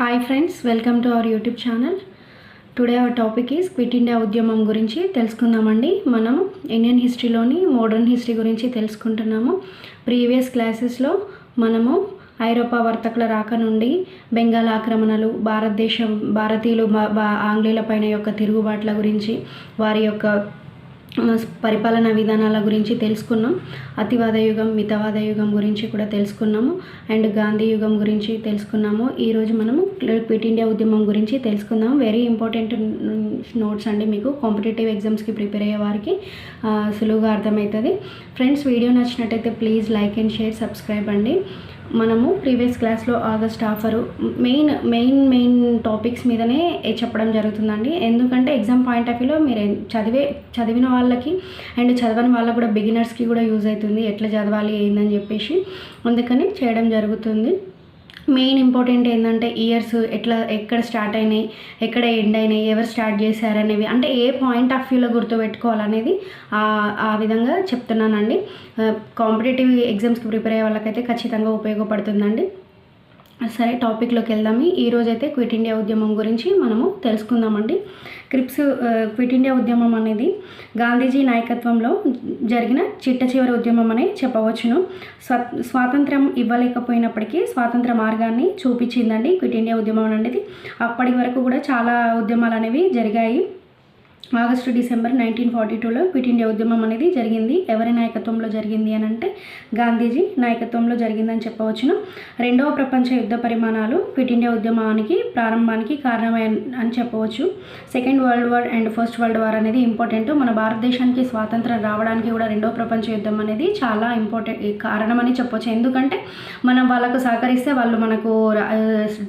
Hi friends welcome to our YouTube channel today our topic is quit India ఉద్యమం గురించి తెలుసుకుందామండి. మనం Indian హిస్టరీలోని modern history గురించి తెలుసుకుంటున్నాము. Previous క్లాసెస్లో మనము ఐరోపా వర్తకుల రాక నుండి బెంగాల్ ఆక్రమణలు భారతదేశం భారతీయులు ఆంగ్లేయుల పైన యొక్క తిరుగుబాట్ల గురించి వారి యొక్క పరిపాలన విధానాల గురించి తెలుసుకున్నాం. అతివాద యుగం మితవాద యుగం గురించి కూడా తెలుసుకున్నాము. అండ్ గాంధీ యుగం గురించి తెలుసుకున్నాము. ఈరోజు మనము క్విట్ ఇండియా ఉద్యమం గురించి తెలుసుకుందాం. వెరీ ఇంపార్టెంట్ నోట్స్ అండి మీకు. కాంపిటేటివ్ ఎగ్జామ్స్కి ప్రిపేర్ అయ్యే వారికి సులువుగా అర్థమవుతుంది. ఫ్రెండ్స్ వీడియో నచ్చినట్టయితే please like and share subscribe అండి. మనము ప్రీవియస్ క్లాస్లో August offer main main main topics మీదనే చెప్పడం జరుగుతుందండి. ఎందుకంటే ఎగ్జామ్ పాయింట్ ఆఫ్ వ్యూలో మీరు చదివే చదివిన వాళ్ళకి అండ్ చదవని వాళ్ళకి కూడా బిగినర్స్కి కూడా యూజ్ అవుతుంది. ఎట్లా చదవాలి ఏందని చెప్పేసి అందుకని చేయడం జరుగుతుంది. మెయిన్ ఇంపార్టెంట్ ఏంటంటే ఇయర్స్ ఎట్లా ఎక్కడ స్టార్ట్ అయినాయి ఎక్కడ ఎండ్ అయినాయి ఎవరు స్టార్ట్ చేశారనేవి. అంటే ఏ పాయింట్ ఆఫ్ వ్యూలో గుర్తుపెట్టుకోవాలనేది ఆ- ఆ విధంగా చెప్తున్నానండి. కాంపిటేటివ్ ఎగ్జామ్స్కి ప్రిపేర్ అయ్యే వాళ్ళకైతే ఖచ్చితంగా ఉపయోగపడుతుందండి. సరే టాపిక్లోకి వెళ్దాము ఈరోజైతే క్విట్ ఇండియా ఉద్యమం గురించి మనము తెలుసుకుందామండి. క్రిప్స్ క్విట్ ఇండియా ఉద్యమం అనేది గాంధీజీ నాయకత్వంలో జరిగిన చిట్ట చివరి ఉద్యమం అనే చెప్పవచ్చును. స్వ స్వాతంత్రం ఇవ్వలేకపోయినప్పటికీ స్వాతంత్ర మార్గాన్ని చూపించిందండి క్విట్ ఇండియా ఉద్యమం అనేది. అప్పటి వరకు కూడా చాలా ఉద్యమాలు అనేవి జరిగాయి. ఆగస్టు డిసెంబర్ నైన్టీన్ ఫార్టీ టూలో క్విట్ ఇండియా ఉద్యమం అనేది జరిగింది. ఎవరి నాయకత్వంలో జరిగింది అని అంటే గాంధీజీ నాయకత్వంలో జరిగిందని చెప్పవచ్చును. రెండవ ప్రపంచ యుద్ధ పరిమాణాలు క్విట్ ఇండియా ఉద్యమానికి ప్రారంభానికి కారణమై అని చెప్పవచ్చు. Second world war and first world war అనేది ఇంపార్టెంట్ మన భారతదేశానికి స్వాతంత్రం రావడానికి కూడా రెండవ ప్రపంచ యుద్ధం అనేది చాలా ఇంపార్టెంట్ కారణమని చెప్పవచ్చు ఎందుకంటే మనం వాళ్ళకు సహకరిస్తే వాళ్ళు మనకు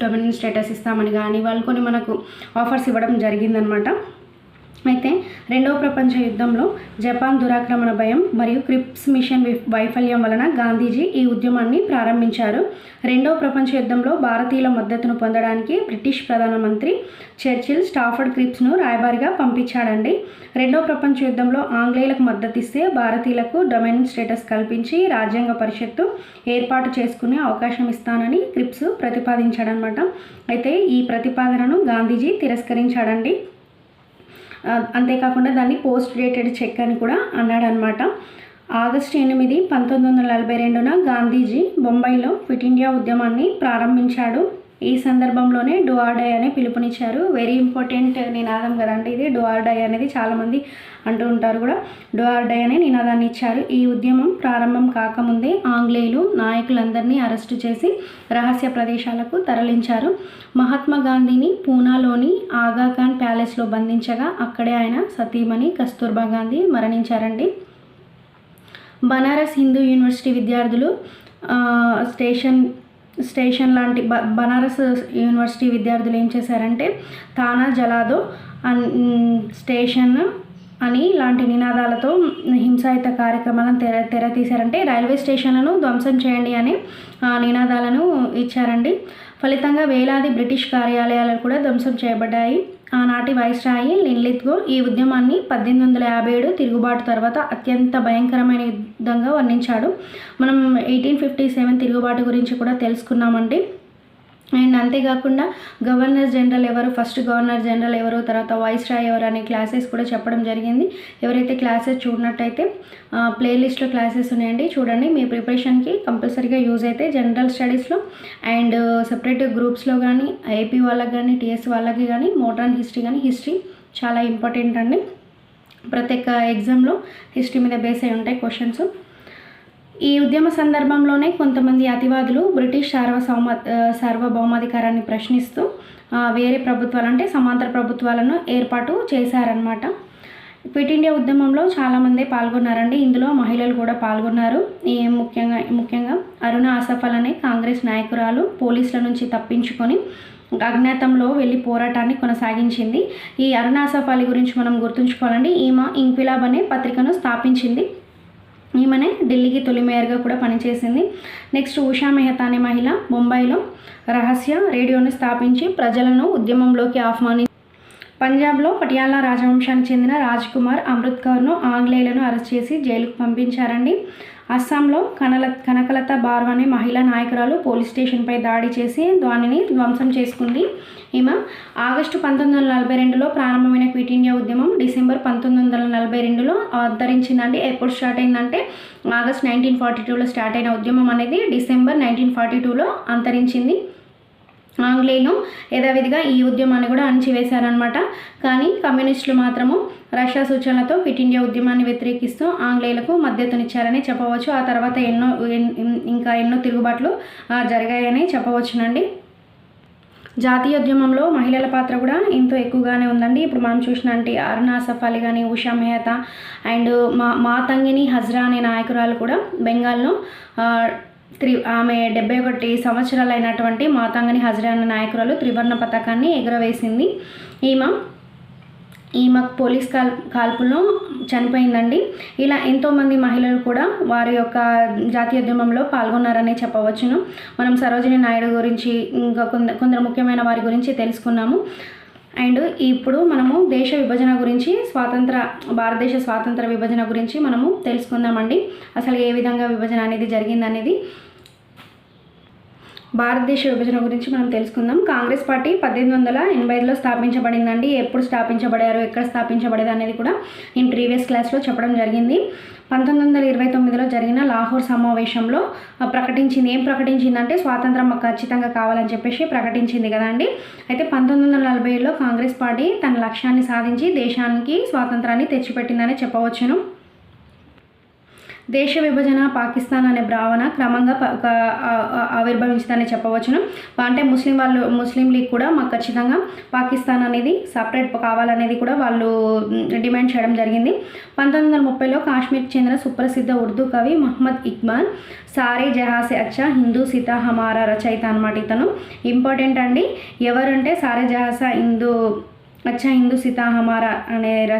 డొమినెంట్ స్టేటస్ ఇస్తామని కానీ వాళ్ళు కొన్ని మనకు ఆఫర్స్ ఇవ్వడం జరిగిందనమాట అయితే రెండవ ప్రపంచ యుద్ధంలో జపాన్ దురాక్రమణ భయం మరియు క్రిప్స్ మిషన్ వైఫల్యం వలన గాంధీజీ ఈ ఉద్యమాన్ని ప్రారంభించారు. రెండవ ప్రపంచ యుద్ధంలో భారతీయుల మద్దతును పొందడానికి బ్రిటిష్ ప్రధానమంత్రి చర్చిల్ స్టాఫర్డ్ క్రిప్స్ను రాయబారిగా పంపించాడండి. రెండవ ప్రపంచ యుద్ధంలో ఆంగ్లేయులకు మద్దతిస్తే భారతీయులకు డొమైన్ స్టేటస్ కల్పించి రాజ్యాంగ పరిషత్తు ఏర్పాటు చేసుకునే అవకాశం ఇస్తానని క్రిప్స్ ప్రతిపాదించాడనమాట అయితే ఈ ప్రతిపాదనను గాంధీజీ తిరస్కరించాడండి. అంతేకాకుండా దాన్ని పోస్ట్ డేటెడ్ చెక్ అని కూడా అన్నాడనమాట ఆగస్టు ఎనిమిది పంతొమ్మిది వందల నలభై రెండున గాంధీజీ బొంబాయిలో క్విట్ ఇండియా ఉద్యమాన్ని ప్రారంభించాడు. ఈ సందర్భంలోనే డుఆర్డై అనే పిలుపునిచ్చారు. వెరీ ఇంపార్టెంట్ నినాదం కదండి ఇది. డుఆర్డై అనేది చాలామంది అంటూ ఉంటారు కూడా. డుఆర్డై అనే నినాదాన్ని ఇచ్చారు. ఈ ఉద్యమం ప్రారంభం కాకముందే ఆంగ్లేయులు నాయకులందరినీ అరెస్టు చేసి రహస్య ప్రదేశాలకు తరలించారు. మహాత్మా గాంధీని పూనాలోని ఆగాఖాన్ ప్యాలెస్లో బంధించగా అక్కడే ఆయన సతీమణి కస్తూర్బా గాంధీ మరణించారండి. బనారస్ హిందూ యూనివర్సిటీ విద్యార్థులు స్టేషన్ స్టేషన్ లాంటి బ బనారస్ యూనివర్సిటీ విద్యార్థులు ఏం చేశారంటే తానా జలాదో అన్ స్టేషన్ అని ఇలాంటి నినాదాలతో హింసాయుత కార్యక్రమాలను తెర తెర తీశారంటే రైల్వే స్టేషన్లను ధ్వంసం చేయండి అని నినాదాలను ఇచ్చారండి. ఫలితంగా వేలాది బ్రిటిష్ కార్యాలయాలు కూడా ధ్వంసం చేయబడ్డాయి. ఆనాటి వైస్రాయి లిన్లిత్గో ఈ ఉద్యమాన్ని పద్దెనిమిది వందల యాభై ఏడు తిరుగుబాటు తర్వాత అత్యంత భయంకరమైన యుద్ధంగా వర్ణించాడు. మనం ఎయిటీన్ ఫిఫ్టీ సెవెన్ తిరుగుబాటు గురించి కూడా తెలుసుకున్నామండి. అండ్ అంతేకాకుండా గవర్నర్ జనరల్ ఎవరు ఫస్ట్ గవర్నర్ జనరల్ ఎవరు తర్వాత వాయిస్ రాయ్ ఎవరు అనే క్లాసెస్ కూడా చెప్పడం జరిగింది. ఎవరైతే క్లాసెస్ చూడనట్టయితే ప్లేలిస్ట్లో క్లాసెస్ ఉన్నాయండి చూడండి. మీ ప్రిపరేషన్కి కంపల్సరీగా యూజ్ అయితే జనరల్ స్టడీస్లో అండ్ సెపరేట్ గ్రూప్స్లో కానీ ఏపీ వాళ్ళకి కానీ టీఎస్ వాళ్ళకి కానీ మోడర్న్ హిస్టరీ కానీ హిస్టరీ చాలా ఇంపార్టెంట్ అండి. ప్రతి ఒక్క ఎగ్జామ్లో హిస్టరీ మీద బేస్ అయి ఉంటాయి క్వశ్చన్స్. ఈ ఉద్యమ సందర్భంలోనే కొంతమంది అతివాదులు బ్రిటిష్ సార్వసౌమ సౌమ సార్వభౌమాధికారాన్ని ప్రశ్నిస్తూ వేరే ప్రభుత్వాలు అంటే సమాంతర ప్రభుత్వాలను ఏర్పాటు చేశారనమాట క్విట్ ఇండియా ఉద్యమంలో చాలామంది పాల్గొన్నారండి. ఇందులో మహిళలు కూడా పాల్గొన్నారు. ఈ ముఖ్యంగా ముఖ్యంగా అరుణ ఆసఫల్ అనే కాంగ్రెస్ నాయకురాలు పోలీసుల నుంచి తప్పించుకొని అజ్ఞాతంలో వెళ్ళి పోరాటాన్ని కొనసాగించింది. ఈ అరుణ ఆసఫ్ అలీ గురించి మనం గుర్తుంచుకోవాలండి. ఈమె ఇంక్విలాబ్ అనే పత్రికను స్థాపించింది. ఈమెనే ఢిల్లీకి తొలి మేయర్గా కూడా పనిచేసింది. నెక్స్ట్ ఉషా మెహతా అనే మహిళ ముంబైలో రహస్య రేడియోని స్థాపించి ప్రజలను ఉద్యమంలోకి ఆహ్వాని పంజాబ్లో పటియాలా రాజవంశానికి చెందిన రాజ్ కుమార్ అమృత్ కౌర్ను ఆంగ్లేయులను అరెస్ట్ చేసి జైలుకు పంపించారండి. అస్సాంలో కనల కనకలత బార్వ్ అనే మహిళా నాయకురాలు పోలీస్ స్టేషన్పై దాడి చేసి దానిని ధ్వంసం చేసుకుంది. ఈమె ఆగస్టు పంతొమ్మిది వందల నలభై రెండులో ప్రారంభమైన క్విట్ ఇండియా ఉద్యమం డిసెంబర్ పంతొమ్మిది వందల నలభై రెండులో అవతరించిందండి ఎప్పుడు స్టార్ట్ అయిందంటే ఆగస్ట్ నైన్టీన్ ఫార్టీ టూలో స్టార్ట్ అయిన ఉద్యమం అనేది డిసెంబర్ నైన్టీన్ ఫార్టీ టూలో అంతరించింది. ఆంగ్లేయులు యథావిధిగా ఈ ఉద్యమాన్ని కూడా అణచివేశారనమాట కానీ కమ్యూనిస్టులు మాత్రము రష్యా సూచనలతో క్విట్ ఇండియా ఉద్యమాన్ని వ్యతిరేకిస్తూ ఆంగ్లేయులకు మద్దతునిచ్చారని చెప్పవచ్చు. ఆ తర్వాత ఎన్నో ఇంకా ఎన్నో తిరుగుబాట్లు జరిగాయని చెప్పవచ్చునండి. జాతీయ ఉద్యమంలో మహిళల పాత్ర కూడా ఎంతో ఎక్కువగానే ఉందండి. ఇప్పుడు మనం చూసినట్టు అరుణా అసఫ్ అలీ కానీ ఉషా మెహతా అండ్ మా మాతంగిని హజ్రా అనే నాయకురాలు కూడా బెంగాల్లో త్రి ఆమె డెబ్బై ఒకటి సంవత్సరాలు అయినటువంటి మాతంగని హజ్రా నాయకురాలు త్రివర్ణ పతాకాన్ని ఎగురవేసింది. ఈమె ఈమె పోలీస్ కాల్ కాల్పుల్లో చనిపోయిందండి. ఇలా ఎంతోమంది మహిళలు కూడా వారి యొక్క జాతీయ ఉద్యమంలో పాల్గొన్నారని చెప్పవచ్చును. మనం సరోజిని నాయుడు గురించి ఇంకా కొంద కొందరు ముఖ్యమైన వారి గురించి తెలుసుకున్నాము. అండ్ ఇప్పుడు మనము దేశ విభజన గురించి స్వాతంత్ర భారతదేశ స్వాతంత్ర విభజన గురించి మనము తెలుసుకుందామండి. అసలు ఏ విధంగా విభజన అనేది జరిగిందనేది భారతదేశ విభజన గురించి మనం తెలుసుకుందాం. కాంగ్రెస్ పార్టీ పద్దెనిమిది వందల ఎనభై ఐదులో స్థాపించబడిందండి. ఎప్పుడు స్థాపించబడారు ఎక్కడ స్థాపించబడేది అనేది కూడా నేను ప్రీవియస్ క్లాస్లో చెప్పడం జరిగింది. పంతొమ్మిది వందల ఇరవై తొమ్మిదిలో జరిగిన లాహోర్ సమావేశంలో ప్రకటించింది. ఏం ప్రకటించిందంటే స్వాతంత్రం మాకు ఖచ్చితంగా కావాలని చెప్పేసి ప్రకటించింది కదండి అయితే పంతొమ్మిది వందల నలభై ఏడులో కాంగ్రెస్ పార్టీ తన లక్ష్యాన్ని సాధించి దేశానికి స్వాతంత్రాన్ని తెచ్చిపెట్టిందని చెప్పవచ్చును. దేశ విభజన పాకిస్తాన్ అనే భావన క్రమంగా ఆవిర్భవించిందని చెప్పవచ్చును. అంటే ముస్లిం వాళ్ళు ముస్లిం లీగ్ కూడా మాకు ఖచ్చితంగా పాకిస్తాన్ అనేది సపరేట్ కావాలనేది కూడా వాళ్ళు డిమాండ్ చేయడం జరిగింది. పంతొమ్మిది వందల ముప్పైలో కాశ్మీర్కి చెందిన సుప్రసిద్ధ ఉర్దూ కవి మహమ్మద్ ఇక్బాల్ సారే జహాసే అచ్చా హిందూ సీతా హమారా రచయిత అనమాట ఇతను. ఇంపార్టెంట్ అండి ఎవరంటే సారే జహాసా హిందూ అచ్చా హిందూ సీతా హమారా అనే ర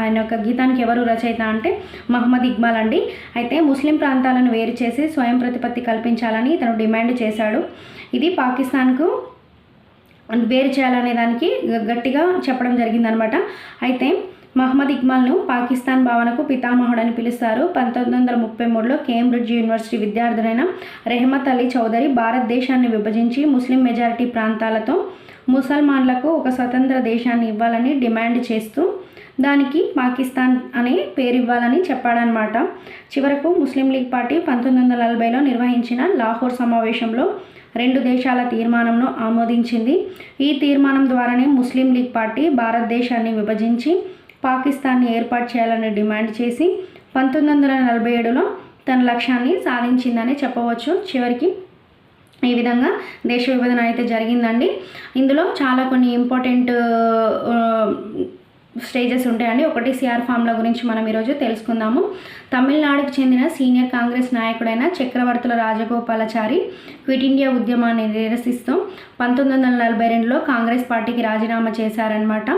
ఆయన యొక్క గీతానికి ఎవరు రచయిత అంటే మహమ్మద్ ఇక్బాల్ అండి. అయితే ముస్లిం ప్రాంతాలను వేరు చేసి స్వయం ప్రతిపత్తి కల్పించాలని ఇతను డిమాండ్ చేశాడు. ఇది పాకిస్తాన్కు వేరు చేయాలనే దానికి గట్టిగా చెప్పడం జరిగిందనమాట. అయితే మహమ్మద్ ఇక్మాల్ను పాకిస్తాన్ భావనకు పితామహుడని పిలుస్తారు. పంతొమ్మిది వందల ముప్పై మూడులో కేంబ్రిడ్జ్ యూనివర్సిటీ విద్యార్థులైన రెహమత్ అలీ చౌదరి భారతదేశాన్ని విభజించి ముస్లిం మెజారిటీ ప్రాంతాలతో ముసల్మాన్లకు ఒక స్వతంత్ర దేశాన్ని ఇవ్వాలని డిమాండ్ చేస్తూ దానికి పాకిస్తాన్ అనే పేరు ఇవ్వాలని చెప్పాడనమాట చివరకు ముస్లిం లీగ్ పార్టీ పంతొమ్మిది వందల నలభైలో నిర్వహించిన లాహోర్ సమావేశంలో రెండు దేశాల తీర్మానంను ఆమోదించింది. ఈ తీర్మానం ద్వారానే ముస్లిం లీగ్ పార్టీ భారతదేశాన్ని విభజించి పాకిస్తాన్ని ఏర్పాటు చేయాలని డిమాండ్ చేసి పంతొమ్మిది వందల నలభై ఏడులో తన లక్ష్యాన్ని సాధించిందని చెప్పవచ్చు. చివరికి ఈ విధంగా దేశ విభజన అయితే జరిగిందండి. ఇందులో చాలా కొన్ని ఇంపార్టెంట్ స్టేజెస్ ఉంటాయండి. ఒకటి సిఆర్ ఫామ్ల గురించి మనం ఈరోజు తెలుసుకుందాము. తమిళనాడుకు చెందిన సీనియర్ కాంగ్రెస్ నాయకుడైన చక్రవర్తుల రాజగోపాలాచారి క్విట్ ఇండియా ఉద్యమాన్ని నిరసిస్తూ పంతొమ్మిది వందల నలభై రెండులో కాంగ్రెస్ పార్టీకి రాజీనామా చేశారనమాట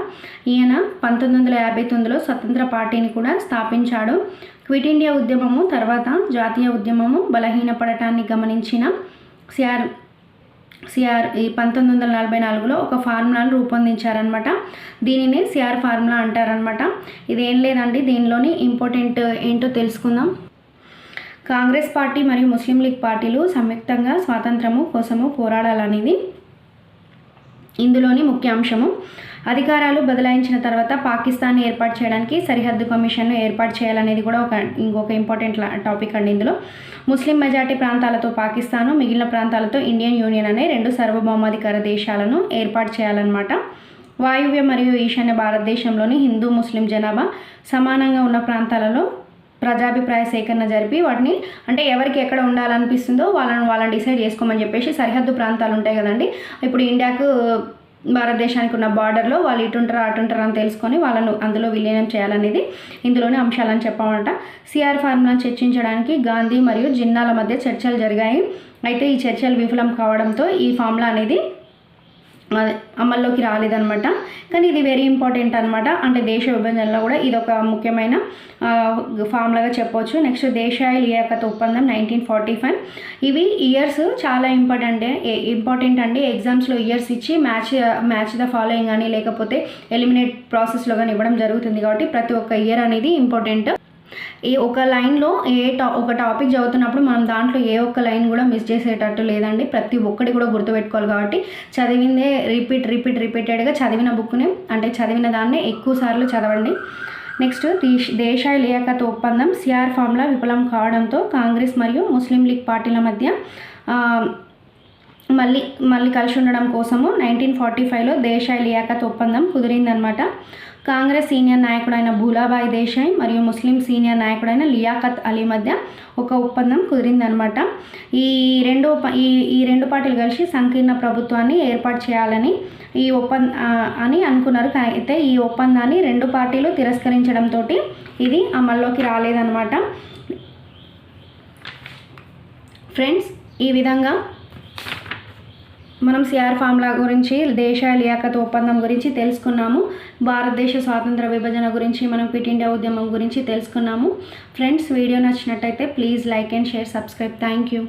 ఈయన పంతొమ్మిది వందల యాభై తొమ్మిదిలో స్వతంత్ర పార్టీని కూడా స్థాపించాడు. క్విట్ ఇండియా ఉద్యమము తర్వాత జాతీయ ఉద్యమము బలహీనపడటాన్ని గమనించిన సిఆర్ సిఆర్ ఈ పంతొమ్మిది వందల నలభై నాలుగులో ఒక ఫార్ములాను రూపొందించారనమాట దీనిని సిఆర్ ఫార్ములా అంటారనమాట ఇది ఏం లేదండి దీనిలోని ఇంపార్టెంట్ ఏంటో తెలుసుకుందాం. కాంగ్రెస్ పార్టీ మరియు ముస్లిం లీగ్ పార్టీలు సంయుక్తంగా స్వాతంత్రము కోసము పోరాడాలనేది ఇందులోని ముఖ్య అంశము అధికారాలు బదలాయించిన తర్వాత పాకిస్తాన్ ఏర్పాటు చేయడానికి సరిహద్దు కమిషన్ను ఏర్పాటు చేయాలనేది కూడా ఒక ఇంకొక ఇంపార్టెంట్ లా- టాపిక్ అండి ఇందులో. ముస్లిం మెజార్టీ ప్రాంతాలతో పాకిస్తాను మిగిలిన ప్రాంతాలతో ఇండియన్ యూనియన్ అనే రెండు సార్వభౌమాధికార దేశాలను ఏర్పాటు చేయాలన్నమాట. వాయువ్య మరియు ఈశాన్య భారతదేశంలోని హిందూ ముస్లిం జనాభా సమానంగా ఉన్న ప్రాంతాలలో ప్రజాభిప్రాయ సేకరణ జరిపి వాటిని అంటే ఎవరికి ఎక్కడ ఉండాలనిపిస్తుందో వాళ్ళని వాళ్ళని డిసైడ్ చేసుకోమని చెప్పేసి సరిహద్దు ప్రాంతాలు ఉంటాయి కదండి. ఇప్పుడు ఇండియాకు భారతదేశానికి ఉన్న బార్డర్లో వాళ్ళు ఇటుంటారా అటుంటారా అని తెలుసుకొని వాళ్ళను అందులో విలీనం చేయాలనేది ఇందులోని అంశాలని చెప్పామంట సిఆర్ ఫార్ములాను చర్చించడానికి గాంధీ మరియు జిన్నాల మధ్య చర్చలు జరిగాయి. అయితే ఈ చర్చలు విఫలం కావడంతో ఈ ఫార్ములా అనేది అమల్లోకి రాలేదన్నమాట. కానీ ఇది వెరీ ఇంపార్టెంట్ అనమాట అంటే దేశ విభజనలో కూడా ఇది ఒక ముఖ్యమైన ఫార్ములాగా చెప్పొచ్చు. నెక్స్ట్ దేశాయ లియాకత్ ఒప్పందం నైన్టీన్ ఫార్టీ ఫైవ్ ఇవి ఇయర్స్ చాలా ఇంపార్టెంట్ ఇంపార్టెంట్ అండి ఎగ్జామ్స్లో ఇయర్స్ ఇచ్చి మ్యాచ్ మ్యాచ్ ద ఫాలోయింగ్ కానీ లేకపోతే ఎలిమినేట్ ప్రాసెస్లో కానీ ఇవ్వడం జరుగుతుంది కాబట్టి ప్రతి ఒక్క ఇయర్ అనేది ఇంపార్టెంట్ ఈ ఒక లైన్లో ఏ టా ఒక టాపిక్ చదువుతున్నప్పుడు మనం దాంట్లో ఏ ఒక్క లైన్ కూడా మిస్ చేసేటట్టు లేదండి. ప్రతి ఒక్కటి కూడా గుర్తుపెట్టుకోవాలి కాబట్టి చదివిందే రిపీట్ రిపీట్ రిపీటెడ్గా చదివిన బుక్ని అంటే చదివిన దాన్ని ఎక్కువ సార్లు చదవండి. నెక్స్ట్ దేశ దేశాయ లియాఖత్ ఒప్పందం సిఆర్ ఫామ్లా విఫలం కావడంతో కాంగ్రెస్ మరియు ముస్లిం లీగ్ పార్టీల మధ్య మళ్ళీ మళ్ళీ కలిసి ఉండడం కోసము నైన్టీన్ ఫార్టీ ఫైవ్లో దేశాయ్ లియాఖత్ ఒప్పందం కుదిరిందనమాట కాంగ్రెస్ సీనియర్ నాయకుడైన భూలాబాయ్ దేశాయ్ మరియు ముస్లిం సీనియర్ నాయకుడైన లియాఖత్ అలీ మధ్య ఒక ఒప్పందం కుదిరిందనమాట ఈ రెండు ఈ ఈ రెండు పార్టీలు కలిసి సంకీర్ణ ప్రభుత్వాన్ని ఏర్పాటు చేయాలని ఈ ఒప్పంద అని అనుకున్నారు. అయితే ఈ ఒప్పందాన్ని రెండు పార్టీలు తిరస్కరించడంతో ఇది అమల్లోకి రాలేదన్నమాట. ఫ్రెండ్స్ ఈ విధంగా మనం సిఆర్ ఫార్ములా గురించి దేశ లియాఖత్ ఒప్పందం గురించి తెలుసుకున్నాము. భారతదేశ స్వాతంత్ర విభజన గురించి మనం క్విట్ ఇండియా ఉద్యమం గురించి తెలుసుకున్నాము. ఫ్రెండ్స్ వీడియో నచ్చినట్టయితే please like and share subscribe. Thank you